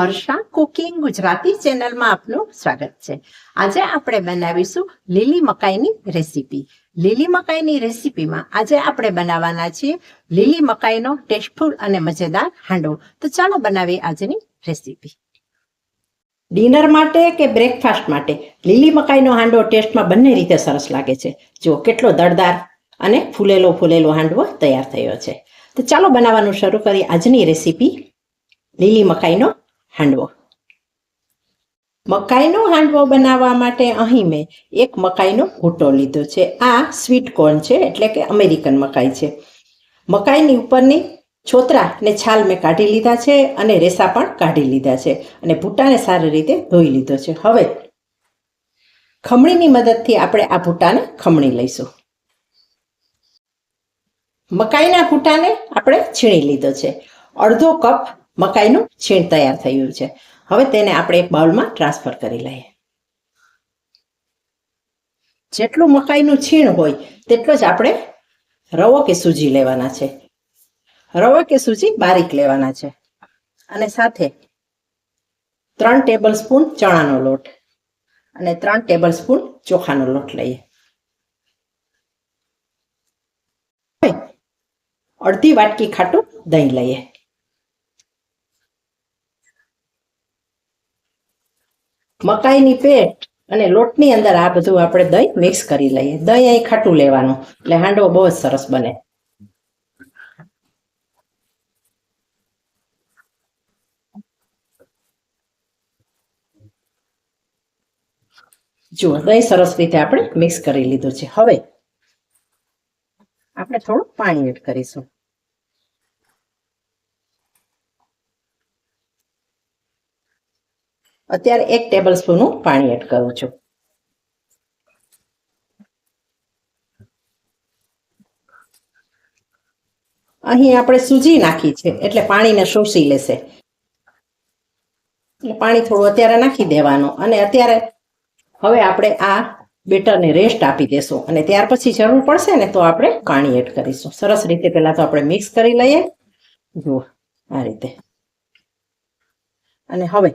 Harsha cooking Gujarati ચેનલમાં આપનું સ્વાગત છે. આજે આપણે બનાવીશું લીલી મકાઈની રેસીપી. લીલી મકાઈની રેસીપીમાં આજે આપણે બનાવવાના છીએ લીલી મકાઈનો ટેસ્ટફુલ અને મજેદાર હાંડવો. તો ચાલો બનાવીએ આજની રેસીપી. ડિનર માટે કે બ્રેકફાસ્ટ માટે? લીલી મકાઈનો હાંડવો ટેસ્ટમાં બંને રીતે સરસ લાગે છે. જો કેટલો દળદાર અને ફૂલેલો ફૂલેલો હાંડવો તૈયાર થયો છે. તો ચાલો બનાવવાનું શરૂ કરીએ આજની રેસીપી. લીલી મકાઈનો હાંડવો. મકાઈનો હાંડવો બનાવવા માટે અહીં મેં એક મકાઈનો ઘૂંટો લીધો છે. આ સ્વીટ કોર્ન છે, એટલે કે અમેરિકન મકાઈ છે. મકાઈની ઉપરની છોતરા ને છાલ મેં કાઢી લીધા છે અને રેસા પણ કાઢી લીધા છે અને ભૂટાને સારી રીતે ધોઈ લીધો છે. હવે ખમણીની મદદથી આપણે આ ભૂટાને ખમણી લઈશું. મકાઈના ભૂટાને આપણે છીણી લીધો છે. અડધો કપ મકાઈનું છીણ તૈયાર થયું છે. હવે તેને આપણે એક બાઉલમાં ટ્રાન્સફર કરી લઈએ. જેટલું મકાઈનું છીણ હોય તેટલો જ આપણે રવો કે સૂજી લેવાના છે. રવો કે સૂજી બારીક લેવાના છે. અને સાથે ત્રણ ટેબલ સ્પૂન ચણાનો લોટ અને ત્રણ ટેબલ સ્પૂન ચોખાનો લોટ લઈએ. અડધી વાટકી ખાટું દહીં લઈએ. મકાઈની પેટ અને લોટની અંદર આ બધું આપણે દહીં મિક્સ કરી લઈએ. દહીં અહીં ખાટું લેવાનું. એટલે હાંડવો બહુ જ સરસ બને. જુઓ, દહીં સરસ રીતે આપણે મિક્સ કરી લીધું છે. હવે આપણે થોડું પાણી એડ કરીશું. અત્યારે એક ટેબલ સ્પૂનનું પાણી એડ કરું છું. અહીં આપણે સૂજી નાખી છે, એટલે પાણીને શોષી લેશે. એટલે પાણી થોડું અત્યારે નાખી દેવાનું અને અત્યારે હવે આપણે આ બેટરને રેસ્ટ આપી દેશું. અને ત્યાર પછી જરૂર પડશે ને તો આપણે પાણી એડ કરીશું. સરસ રીતે પહેલા તો આપણે મિક્સ કરી લઈએ. જુઓ આ રીતે. અને હવે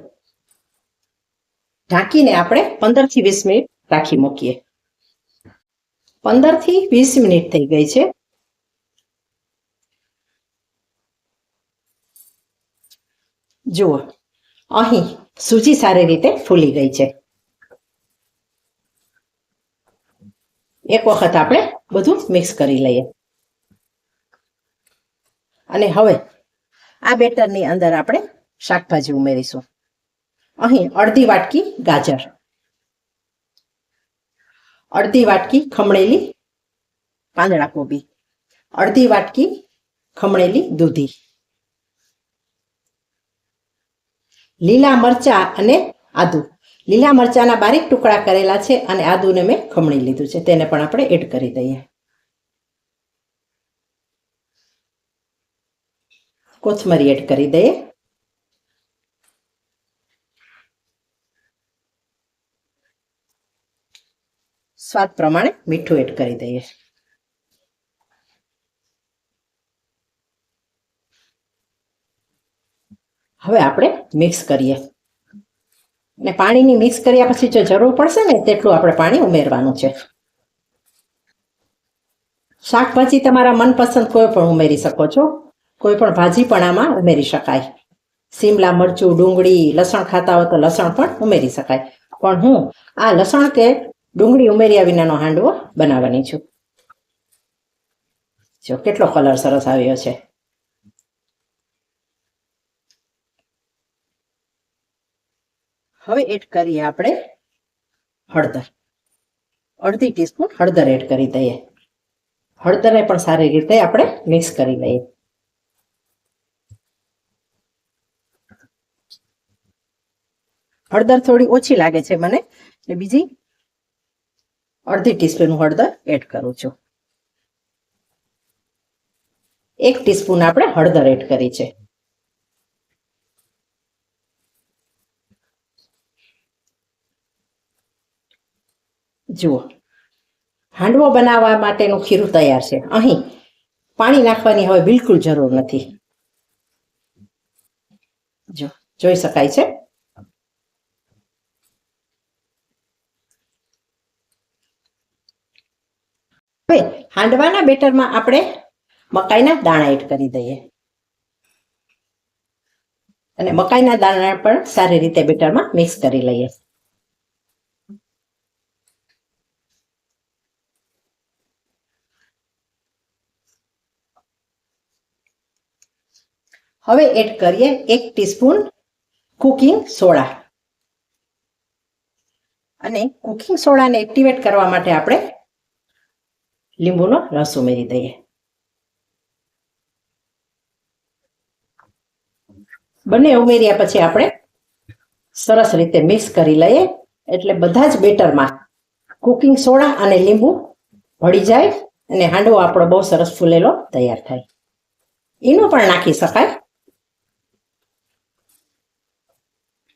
ઢાંકીને આપણે પંદરથી વીસ મિનિટ રાખી મૂકીએ. પંદરથી વીસ મિનિટ થઈ ગઈ છે. જુઓ, અહીં સૂજી સારી રીતે ફૂલી ગઈ છે. એક વખત આપણે બધું મિક્સ કરી લઈએ. અને હવે આ બેટરની અંદર આપણે શાકભાજી ઉમેરીશું. અહીં અડધી વાટકી ગાજર. અડધી વાટકી ખમણેલી પાંદડા કોબી. અડધી વાટકી ખમણેલી દૂધી. લીલા મરચા અને આદુ. લીલા મરચાના બારીક ટુકડા કરેલા છે અને આદુને મેં ખમણી લીધું છે. તેને પણ આપણે એડ કરી દઈએ. કોથમરી એડ કરી દઈએ. સ્વાદ પ્રમાણે મીઠું એડ કરી દઈએ. હવે આપણે મિક્સ કરીએ. અને પાણીની મિક્સ કર્યા પછી જો જરૂર પડશે ને તેટલું આપણે પાણી ઉમેરવાનું છે. શાકભાજી તમારા મનપસંદ કોઈ પણ ઉમેરી શકો છો. કોઈ પણ ભાજી પણ આમાં ઉમેરી શકાય. સીમલા મરચું, ડુંગળી, લસણ ખાતા હોય તો લસણ પણ ઉમેરી શકાય. પણ હું આ લસણ કે ડુંગળી ઉમેર્યા વિનાનો હાંડવો બનાવવાની છું. જો, કેટલો કલર સરસ આવ્યો છે. હવે એડ કરીએ આપણે હળદર. અડધી ટીસ્પૂન હળદર એડ કરી દઈએ. હળદરને પણ સારી રીતે આપણે મિક્સ કરી લઈએ. હળદર થોડી ઓછી લાગે છે મને. એટલે બીજી અડધી ટીસ્પૂન હળદર એડ કરું છું. એક ટીસ્પૂન આપણે હળદર એડ કરી છે. જુઓ. હાંડવો બનાવવા માટેનું ખીરું તૈયાર છે. અહીં પાણી નાખવાની હવે બિલકુલ જરૂર નથી. જો, જોઈ શકાય છે? હવે હાંડવાના બેટરમાં આપણે મકાઈના દાણા એડ કરી દઈએ. અને મકાઈના દાણા પણ સારી રીતે બેટરમાં મિક્સ કરી લઈએ. હવે એડ કરીએ એક ટીસ્પૂન કુકિંગ સોડા. અને કુકિંગ સોડાને એક્ટિવેટ કરવા માટે આપણે લીંબુનો રસ ઉમેરી દઈએ બંને ઉમેર્યા પછી આપણે સરસ રીતે મિક્સ કરી લઈએ. એટલે બધા જ બેટરમાં કુકિંગ સોડા અને લીંબુ ભળી જાય અને હાંડવો આપણો બહુ સરસ ફૂલેલો તૈયાર થાય. એનો પણ નાખી શકાય.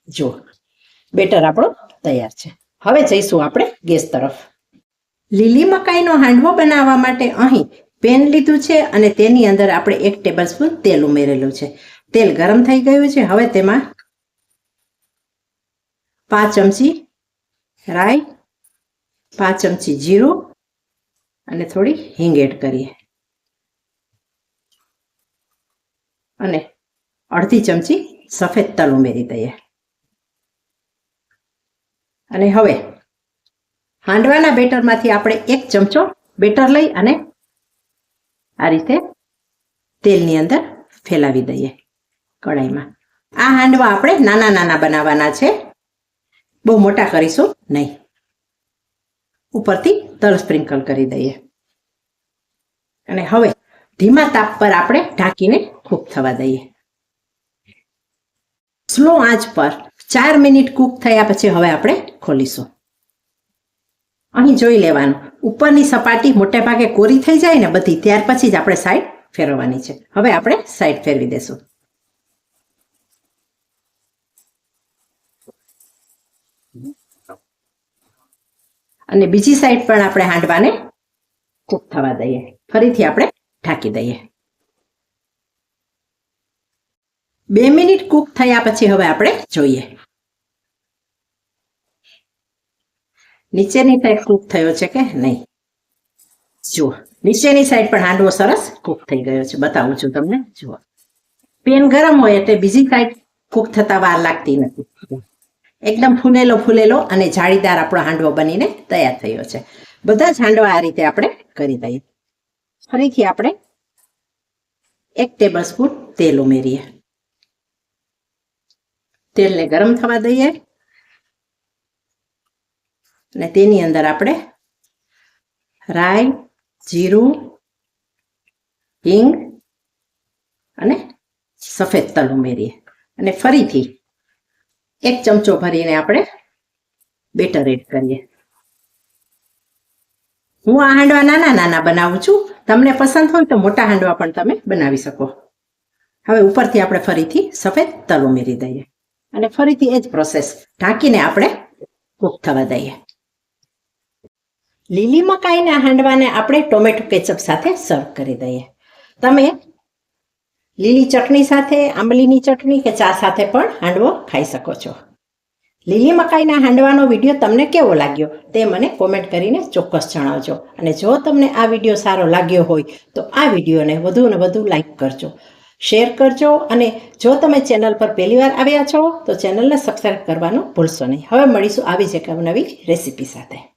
જુઓ, બેટર આપણો તૈયાર છે. હવે જઈશું આપણે ગેસ તરફ. લીલી મકાઈનો હાંડવો બનાવવા માટે અહીં પેન લીધું છે અને તેની અંદર આપણે એક ટેબલ સ્પૂન તેલ ઉમેરેલું છે. તેલ ગરમ થઈ ગયું છે. હવે તેમાં પાંચ ચમચી રાઈ, પાંચ ચમચી જીરું અને થોડી હિંગ એડ કરીએ. અને અડધી ચમચી સફેદ તલ ઉમેરી દઈએ. અને હવે હાંડવાના બેટરમાંથી આપણે એક ચમચો બેટર લઈ અને આ રીતે તેલની અંદર ફેલાવી દઈએ કડાઈમાં આ હાંડવા આપણે નાના નાના બનાવવાના છે. બહુ મોટા કરીશું નહીં. ઉપરથી તલ સ્પ્રિંકલ કરી દઈએ. અને હવે ધીમા તાપ પર આપણે ઢાંકીને કૂક થવા દઈએ. સ્લો આંચ પર ચાર મિનિટ કૂક થયા પછી હવે આપણે ખોલીશું. અહીં જોઈ લેવાનું. ઉપરની સપાટી મોટે ભાગે કોરી થઈ જાય ને બધી, ત્યાર પછી જ આપણે સાઈડ ફેરવવાની છે. હવે આપણે સાઈડ ફેરવી દેશું. અને બીજી સાઈડ પણ આપણે હાંડવાને કૂક થવા દઈએ. ફરીથી આપણે ઢાંકી દઈએ. બે મિનિટ કૂક થયા પછી હવે આપણે જોઈએ. નીચેની સાઈડ કૂક થયો છે કે નહીં? જુઓ, નીચેની સાઈડ પણ હાંડવો સરસ કૂક થઈ ગયો છે. બતાવું છું તમને. જુઓ. પેન ગરમ હોય એટલે બીજી સાઈડ કૂક થતા વાર લાગતી નથી. એકદમ ફૂલેલો ફૂલેલો અને જાળીદાર આપણો હાંડવો બનીને તૈયાર થયો છે. બધા જ હાંડવા આ રીતે આપણે કરી દઈએ. ફરીથી આપણે એક ટેબલ સ્પૂન તેલ ઉમેરીએ. તેલને ગરમ થવા દઈએ. અને તેની અંદર આપણે રાઈ જીરું, હિંગ અને સફેદ તલ ઉમેરીએ. અને ફરીથી એક ચમચો ભરીને આપણે બેટર એડ કરીએ. હું આ હાંડવા નાના નાના બનાવું છું. તમને પસંદ હોય તો મોટા હાંડવા પણ તમે બનાવી શકો. હવે ઉપરથી આપણે ફરીથી સફેદ તલ ઉમેરી દઈએ. અને ફરીથી એ જ પ્રોસેસ ઢાંકીને આપણે કૂક થવા દઈએ. લીલી મકાઈના હાંડવાને આપણે ટોમેટો કેચઅપ સાથે સર્વ કરી દઈએ. તમે લીલી ચટણી સાથે, આંબલીની ચટણી કે ચા સાથે પણ હાંડવો ખાઈ શકો છો. લીલી મકાઈના હાંડવાનો વીડિયો તમને કેવો લાગ્યો તે મને કોમેન્ટ કરીને ચોક્કસ જણાવજો. અને જો તમને આ વીડિયો સારો લાગ્યો હોય તો આ વિડીયોને વધુ ને વધુ લાઈક કરજો. શેર કરજો અને જો તમે ચેનલ પર પહેલીવાર આવ્યા છો તો ચેનલને સબસ્ક્રાઈબ કરવાનું ભૂલશો નહીં. હવે મળીશું આવી જ એક નવી રેસીપી સાથે.